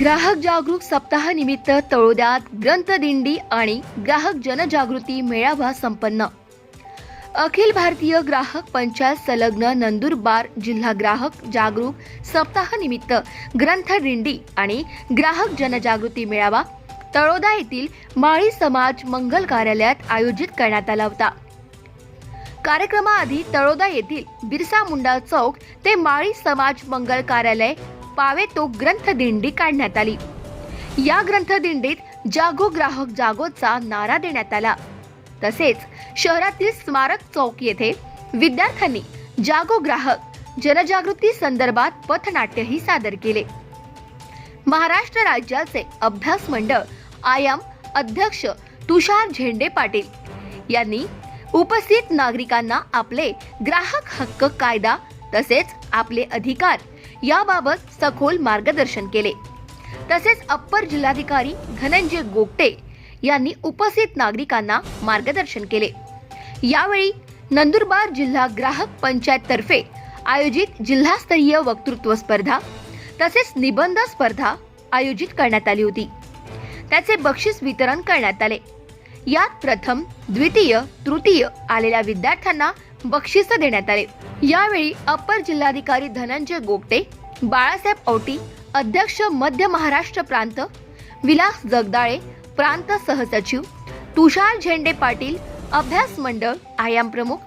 ग्राहक जागरूक सप्ताहानिमित्त तळोद्यात ग्रंथदिंडी आणि ग्राहक जनजागृती मेळावा संपन्न. अखिल भारतीय ग्राहक पंचायत संलग्न नंदुरबार जिल्हा ग्राहक जागरूक सप्ताहानिमित्त ग्रंथदिंडी आणि ग्राहक जनजागृती मेळावा तळोदा येथील माळी समाज मंगल कार्यालयात आयोजित करण्यात आला होता. कार्यक्रमाआधी तळोदा येथील बिरसा मुंडा चौक ते माळी समाज मंगल कार्यालय पावेतो ग्रंथदिंडी काढण्यात आली. या ग्रंथदिंडीत जागो ग्राहक जागोचा नारा देण्यात आला. तसेच शहरातील स्मारक चौक येथे विद्यार्थ्यांनी जागो ग्राहक जनजागृती संदर्भात पथनाट्यही सादर केले. महाराष्ट्र राज्याचे अभ्यास मंडळ आयाम अध्यक्ष तुषार झेंडे पाटील यांनी उपस्थित नागरिकांना आपले ग्राहक हक्क कायदा तसेच आपले अधिकार याबाबत सखोल मार्गदर्शन केले. तसेच अप्पर जिल्हाधिकारी धनंजय गोगटे यांनी उपस्थित नागरिकांना मार्गदर्शन केले. यावेळी नंदुरबार जिल्हा ग्राहक पंचायत तर्फे आयोजित जिल्हास्तरीय वक्तृत्व स्पर्धा तसेच निबंध स्पर्धा आयोजित करण्यात आली होती. त्याचे बक्षीस वितरण करण्यात आले. यात प्रथम द्वितीय तृतीय आलेल्या विद्यार्थ्यांना बक्षीस देण्यात आले. यावेळी अपर जिल्हाधिकारी धनंजय गोगटे बाळासाहेब औटी अध्यक्ष मध्य महाराष्ट्र प्रांत विलास जगदाळे प्रांत सहसचिव तुषार झेंडे पाटील अभ्यास मंडळ आयाम प्रमुख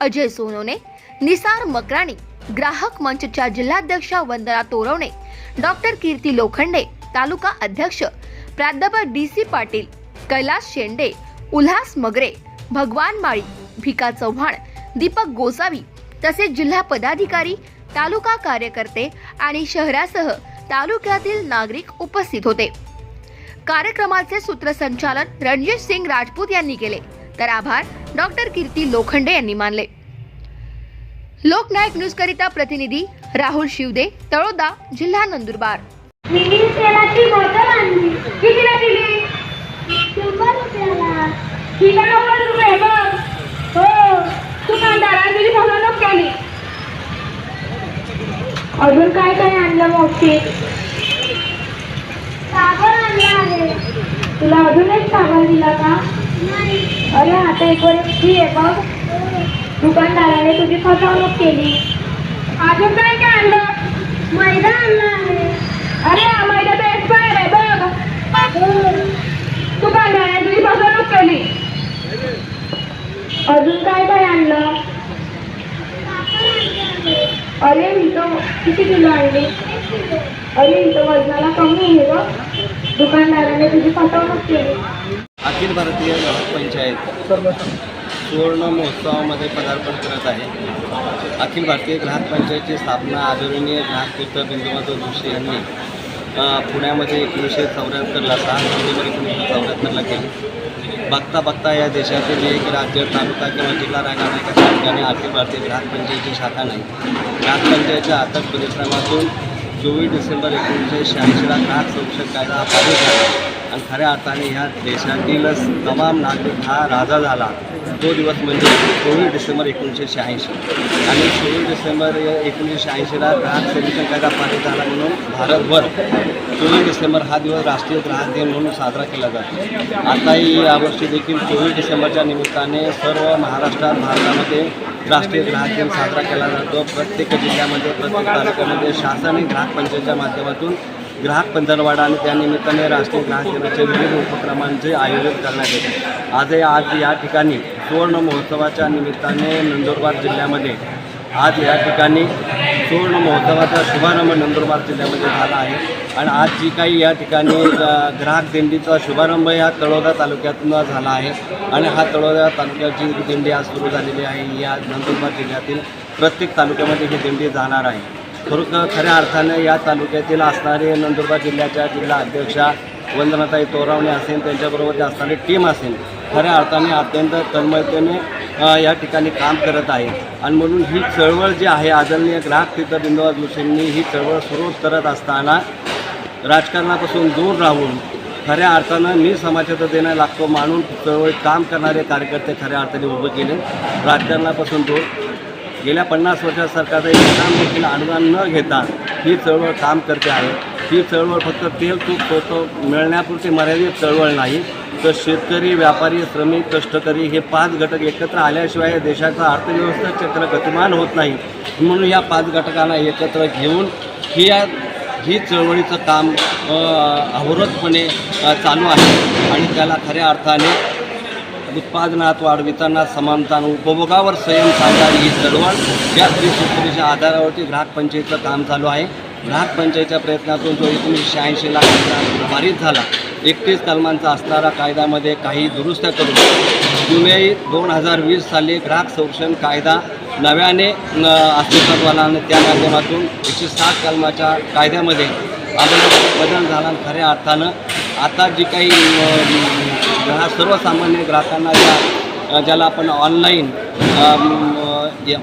अजय सोनवणे निसार मकराणी ग्राहक मंचच्या जिल्हाध्यक्षा वंदना तोरवणे डॉक्टर कीर्ती लोखंडे तालुका अध्यक्ष प्राध्यापक डी सी पाटील कैलास शेंडे उल्हास मगरे भगवान माळी भिका चव्हाण दीपक गोसावी तसेच जिल्हा पदाधिकारी तालुका कार्यकर्ते आणि शहरासह तालुक्यातील नागरिक उपस्थित होते. कार्यक्रमाचे सूत्रसंचालन रणजित सिंग राजपूत यांनी केले. तर आभार डॉक्टर कीर्ती लोखंडे यांनी मानले. लोकनायक न्यूज करिता प्रतिनिधी राहुल शिवदे तळोदा जिल्हा नंदुरबार. मिनी तेलाची बॉटल आणली कितीला दिली शंभर रुपयाला ठीक आहे नव्वद रुपये बघ हो दुकानदाराने तुझी फसवणूक केली अजून काय काय आणलं मोठी? साबण आणला आहे. तुला अजून एक साबण दिला का? अरे आता एक वर फ्री आहे बघ. दुकानदाराने तुझी फसवणूक केली. अजून काय काय आणलं? मैदा आणला आहे अरे हा मैदा तर एक्सपायर आहे बघ दुकानदाराने तुझी फसवणूक केली अजून काय काय आणलं अरे मी किती किलो आणली अरे मी तो वजनाला कमी आहे बघ दुकानदाराने तुझी फसवणूक केली. अखिल भारतीय ग्राहक पंचायत सुवर्ण महोत्सवामध्ये पदार्पण करत आहे. अखिल भारतीय ग्राहक पंचायतची स्थापना आदरणीय ग्राहक तीर्थ बिंदुमाधव जोशी यांनी पुण्यामध्ये एकोणीसशे चौऱ्याहत्तरला सहा नोव्हेंबर एकोणीसशे चौऱ्याहत्तरला केली. बघता बघता या देशातील एक राज्य तालुका किंवा जिल्हा राहण्याच्या एका ठिकाणी अखिल भारतीय ग्राहक शाखा नाही. ग्राहकपंचायतच्या अथक परिश्रमातून चोवीस डिसेंबर एकोणीसशे शहाऐंशीला ग्राहक संरक्षण कायदा हा पारित झाला. आणि खऱ्या अर्थाने ह्या देशातीलच तमाम नागरिक हा राजा झाला. तो दिवस म्हणजे चोवीस डिसेंबर एकोणीसशे शहाऐंशी. आणि चोवीस डिसेंबर एकोणीसशे शहाऐंशीला ग्राहक संरक्षण कायदा पारित झाला म्हणून भारतभर चोवीस डिसेंबर हा दिवस राष्ट्रीय ग्राहक दिन म्हणून साजरा केला जातो. आताही यावर्षी देखील चोवीस डिसेंबरच्या निमित्ताने सर्व महाराष्ट्रात भारतामध्ये राष्ट्रीय ग्राहक दिन साजरा केला जातो. प्रत्येक जिल्ह्यामध्ये प्रत्येक तालुक्यामध्ये शासन ग्राहक पंचायतच्या माध्यमातून ग्राहक पंधरवाडा आणि त्यानिमित्ताने राष्ट्रीय ग्राहक दिनाचे विविध उपक्रमांचे आयोजन करण्यात येते. आजही आज या ठिकाणी सुवर्ण महोत्सवाच्या निमित्ताने नंदुरबार जिल्ह्यामध्ये आज या ठिकाणी सुवर्ण महोत्सवाचा शुभारंभ नंदुरबार जिल्ह्यामध्ये झाला आहे. आणि आज जी काही या ठिकाणी ग्राहक दिंडीचा शुभारंभ या तळोदा तालुक्यातून झाला आहे. आणि हा तळोदा तालुक्याची दिंडी आज सुरू झालेली आहे या नंदुरबार जिल्ह्यातील प्रत्येक तालुक्यामध्ये ही दिंडी जाणार आहे. खरोखर खऱ्या अर्थानं या तालुक्यातील असणारे नंदुरबार जिल्ह्याच्या जिल्हा अध्यक्षा वंदनाताई तोरावणे असेल त्यांच्याबरोबर असणारी टीम असेल खऱ्या अर्थाने अत्यंत तन्मयतेने या ठिकाणी काम करत आहे. आणि म्हणून ही चळवळ जी आहे आदरणीय ग्राहक तिथं बिंदुआ जोशींनी ही चळवळ सुरू करत असताना राजकारणापासून दूर राहून खऱ्या अर्थानं मी समाजात देणं लागतो मानून चळवळीत काम करणारे कार्यकर्ते खऱ्या अर्थाने उभे केले. राजकारणापासून दूर. गेल्या पन्नास वर्षात सरकारचं एक काम देखील अनुदान न घेता ही चळवळ काम करते आहे. ही चळवळ फक्त तेल तूप होतं मिळण्यापुरती मर्यादित चळवळ नाही. तर शेतकरी व्यापारी श्रमिक कष्टकरी हे पाच घटक एकत्र आल्याशिवाय देशाचा अर्थव्यवस्था चक्र गतिमान होत नाही. म्हणून या पाच घटकांना एकत्र घेऊन ही या ही चळवळीचं काम अवरोधपणे चालू आहे. आणि त्याला खऱ्या अर्थाने उत्पादनात वाढविताना समानता उपभोगावर संयम साधणारी ही चळवळ या त्रिसूत्रीच्या आधारावरती ग्राहक पंचायतीचं काम चालू आहे. ग्राहक प्रयत्नातून जो एकोणीसशे शहाऐंशीला कायदा पारित झाला एकतीस कलमांचा असणारा कायद्यामध्ये काही दुरुस्त्या करून जुलै दोन हजार वीस साली ग्राहक संरक्षण कायदा नव्याने अस्तित्वाला अस्तित्वात आला आणि त्या माध्यमातून एकशे साठ कलमाच्या कायद्यामध्ये आपल्याला बदल झाला आणि खऱ्या अर्थानं आता जी काही ग्राहक सर्वसामान्य ग्राहकांना ज्या ज्याला आपण ऑनलाईन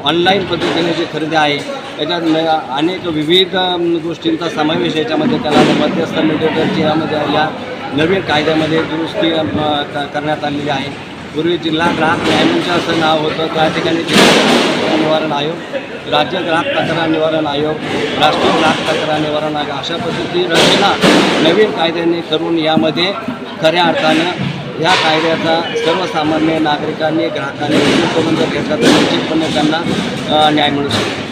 ऑनलाईन पद्धतीने जी खरेदी आहे याच्यात अनेक विविध गोष्टींचा समावेश याच्यामध्ये त्याला मध्यस्थ मिडिएटरची यामध्ये या नवीन कायद्यामध्ये दुरुस्ती क- करण्यात आलेली आहे. पूर्वी जिल्हा ग्राहक न्यायमंच असं नाव होतं. त्या ठिकाणी जिल्हा निवारण आयोग राज्य ग्राहक तक्रार निवारण आयोग राष्ट्रीय ग्राहक तक्रार निवारण आयोग अशा पद्धती रचना नवीन कायद्याने करून यामध्ये खऱ्या अर्थानं या कायद्याचा सर्वसामान्य नागरिकांनी ग्राहकांनी उपयोग करून जर घेतला तर निश्चितपणे त्यांना न्याय मिळू शकतो.